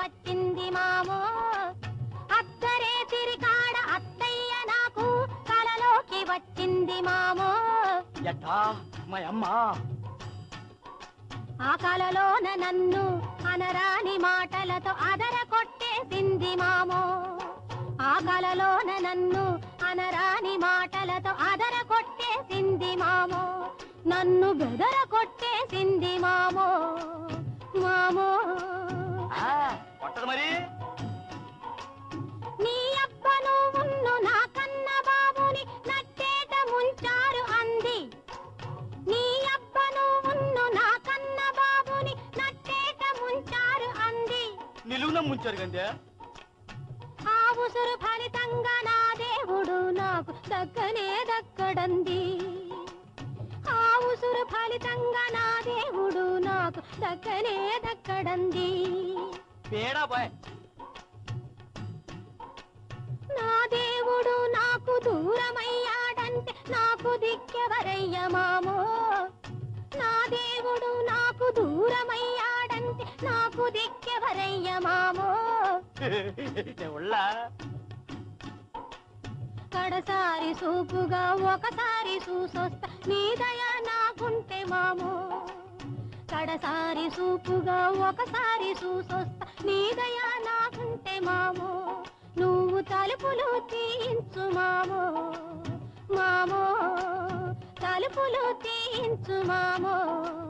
వచ్చింది మామో. అత్తరే తిరికాడ అత్తయ్య నాకు కలలోకి వచ్చింది మామో. ఎట్టా ఆ కలలోన నన్ను అనరాని మాటలతో అదర కొట్టేసింది మామో. ఆ కలలోన నన్ను అనరాని మాటలతో అదర కొట్టేసింది మామో. నన్ను బెదర కొట్టేసింది కొట్టదు మరి. నీ ఉన్ను నా కన్న బాబుని నట్టేట ముంచారు అంది. నీ ఉన్ను నా కన్న బాబుని నట్టేట ముంచారు అంది. నిలువున ముంచారు కంటే ఆ ఉసురు ఫలితంగా నా దేవుడు నాకు దక్కనే దక్కడంది. ఆ ఉసురు ఫలితంగా నా దేవుడు నాకు దక్కనే దక్కడంది. పేడా బాయ్ నా దేవుడు నాకు దూరమయ్యాడంటే నాకు దిక్కెవరయ్య మామో? నా దేవుడు నాకు దూరమయ్యాడంటే నాకు దిక్కెవరయ్య మామో? కడసారి సూపుగా ఒకసారి చూసొస్తా నీ దయ నాకుంటే మామో? కడసారి సూపుగా ఒకసారి చూసొస్తా. నీ నాకుంటే మామో నువ్వు తలుపులు తీయించు మామో మామో తలుపులు తీయించు మామో.